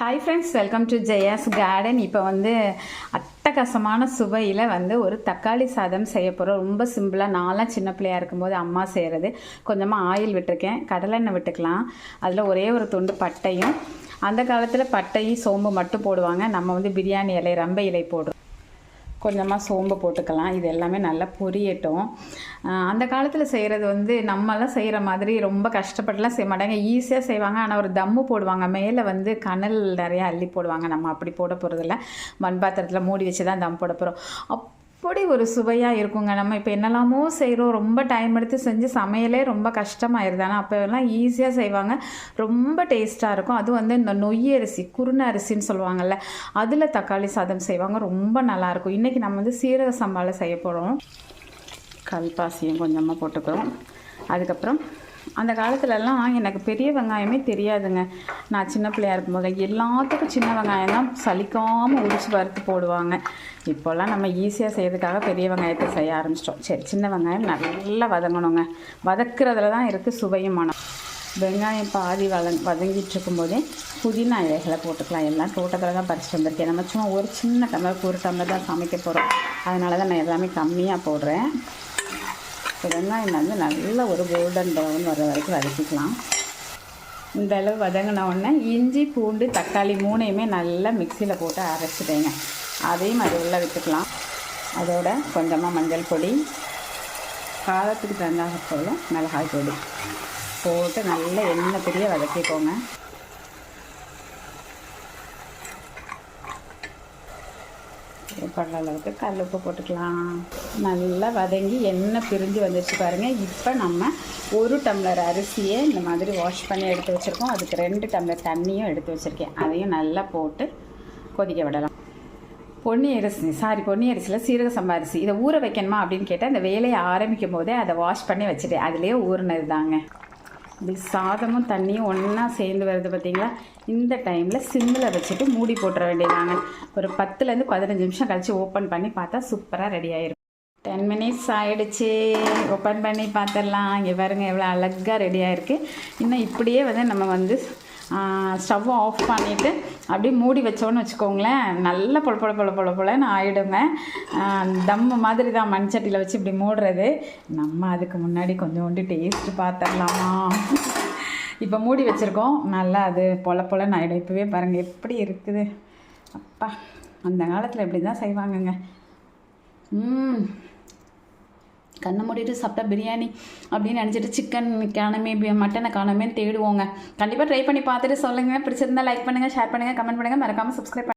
Hi friends welcome to Jaya's garden இப்போ வந்து அட்டகாசமான சுவையில் வந்து ஒரு தக்காளி சாதம் செய்ய போகிறோம் ரொம்ப சிம்பிளாக நான்லாம் சின்ன பிள்ளையா இருக்கும்போது அம்மா செய்கிறது கொஞ்சமாக ஆயில் விட்டுருக்கேன். கடலெண்ணெய் விட்டுக்கலாம். அதில் ஒரே ஒரு துண்டு பட்டையும். அந்த காலத்தில் பட்டையும் சோம்பு மட்டும் போடுவாங்க. நம்ம வந்து பிரியாணி இலை ரம்ப இலை போடுறோம். கொஞ்சமாக சோம்பு போட்டுக்கலாம். இது எல்லாமே நல்லா பொரியட்டும். அந்த காலத்தில் செய்கிறது வந்து நம்மலாம் செய்கிற மாதிரி ரொம்ப கஷ்டப்பட்டுலாம் செய்ய மாட்டாங்க. ஈஸியாக செய்வாங்க. ஆனால் ஒரு தம்மு போடுவாங்க. மேலே வந்து கனல் நிறையா அள்ளி போடுவாங்க. நம்ம அப்படி போட போகிறதில்ல மண் பாத்திரத்தில் மூடி வச்சு தான் தம் போட போகிறோம் அப் பொடி ஒரு சுவையாக இருக்குங்க. நம்ம இப்போ என்னெல்லாமோ செய்கிறோம் ரொம்ப டைம் எடுத்து செஞ்சு சமையலே ரொம்ப கஷ்டமாயிருது. ஆனால் அப்போ எல்லாம் ஈஸியாக செய்வாங்க. ரொம்ப டேஸ்ட்டாக இருக்கும். அதுவும் வந்து இந்த நொய் அரிசி குருண அரிசின்னு சொல்லுவாங்கள்ல அதில் தக்காளி சாதம் செய்வாங்க. ரொம்ப நல்லாயிருக்கும் இன்றைக்கி நம்ம வந்து சீரக சம்பாவில் செய்ய போகிறோம் கல்பாசியும் கொஞ்சமாக போட்டுக்கிறோம். அதுக்கப்புறம் அந்த காலத்துலலாம் எனக்கு பெரிய வெங்காயமே தெரியாதுங்க. நான் சின்ன பிள்ளையா இருக்கும்போது எல்லாத்துக்கும் சின்ன வெங்காயம் தான் சலிக்காமல் உரிச்சு வறுத்து போடுவாங்க. இப்போல்லாம் நம்ம ஈஸியாக செய்யறதுக்காக பெரிய வெங்காயத்தை செய்ய ஆரம்பிச்சிட்டோம். சரி சின்ன வெங்காயம் நல்லா வதங்கணுங்க. வதக்குறதுல தான் இருக்குது சுவையும் மனம். வெங்காயம் பாதி வதங் வதங்கிட்டு இருக்கும்போதே புதினா இலைகளை போட்டுக்கலாம். எல்லாம் தோட்டத்தில் தான் பறிச்சுட்டு வந்திருக்கேன். நம்ம சும்மா ஒரு சின்ன டம்ளர் ஒரு டம்ளர் தான் சமைக்க போகிறோம் அதனால தான் நான் எல்லாமே கம்மியாக போடுறேன். வெங்காயம் வந்து நல்ல ஒரு கோல்டன் ப்ரௌன் வர வரைக்கும் வதக்கிக்கலாம். இந்த அளவு வதங்கின உடனே இஞ்சி பூண்டு தக்காளி மூணையுமே நல்லா மிக்சியில் போட்டு அரைச்சிட்டேங்க அதையும் அது உள்ளே விட்டுக்கலாம். அதோட கொஞ்சமாக மஞ்சள் பொடி காரத்துக்கு தகுந்தாக போல் மிளகாய் பொடி. போட்டு நல்லா எண்ணெய் பெரிய வதக்கிக்கோங்க. படுற அளவுக்கு கல் உப்பு போட்டுக்கலாம். நல்லா வதங்கி எண்ணெய் பிரிஞ்சு வந்துருச்சு பாருங்கள் இப்போ நம்ம ஒரு டம்ளர் அரிசியை இந்த மாதிரி வாஷ் பண்ணி எடுத்து வச்சுருக்கோம். அதுக்கு ரெண்டு டம்ளர் தண்ணியும் எடுத்து வச்சுருக்கேன். அதையும் நல்லா போட்டு கொதிக்க விடலாம். பொன்னி அரிசி சாரி பொன்னி அரிசியில் சீரக சம்பா அரிசி. இதை ஊற வைக்கணுமா அப்படின்னு கேட்டால் இந்த வேலையை ஆரம்பிக்கும் போதே அதை வாஷ் பண்ணி வச்சுட்டேன். அதுலேயே ஊறினது தாங்க இப்படி சாதமும் தண்ணியும் ஒன்றா சேர்ந்து வருது பார்த்தீங்களா இந்த டைமில் சிம்மில் வச்சுட்டு மூடி போட்டுற வேண்டியதாங்க. ஒரு பத்துலேருந்து பதினஞ்சு நிமிஷம் கழித்து ஓப்பன் பண்ணி பார்த்தா சூப்பராக ரெடி ஆகிருக்கும் டென் மினிட்ஸ் ஆகிடுச்சு ஓப்பன் பண்ணி பார்த்துடலாம். இங்கே பாருங்க எவ்வளோ அழகாக ரெடி ஆகிருக்கு இன்னும் இப்படியே வந்து நம்ம வந்து ஸ்டவ் ஆஃப் பண்ணிவிட்டு அப்படியே மூடி வச்சோன்னு வச்சுக்கோங்களேன். நல்ல பொல பொல பொல பொல பொலன்னு ஆகிடுங்க தம்மு மாதிரி தான் மண் சட்டியில் வச்சு இப்படி மூடுறது. நம்ம அதுக்கு முன்னாடி கொஞ்சோண்டு டேஸ்ட்டு பார்த்துடலாமா இப்போ மூடி வச்சுருக்கோம். நல்லா அது பொல பொலன்னு ஆகிடும் இப்போவே பாருங்கள் எப்படி இருக்குது. அப்பா அந்த காலத்தில் இப்படி தான் செய்வாங்கங்க. ம். கண்ணை மூடிட்டு சாப்பிட்டா பிரியாணி அப்படின்னு நினச்சிட்டு சிக்கன் காணமே மட்டனை காணமே தேடுவோங்க. கண்டிப்பாக ட்ரை பண்ணி பார்த்துட்டு சொல்லுங்கள் பிடிச்சிருந்தா லைக் பண்ணுங்கள் ஷேர் பண்ணுங்கள் கமெண்ட் பண்ணுங்கள் மறக்காமல் சப்ஸ்கிரைப்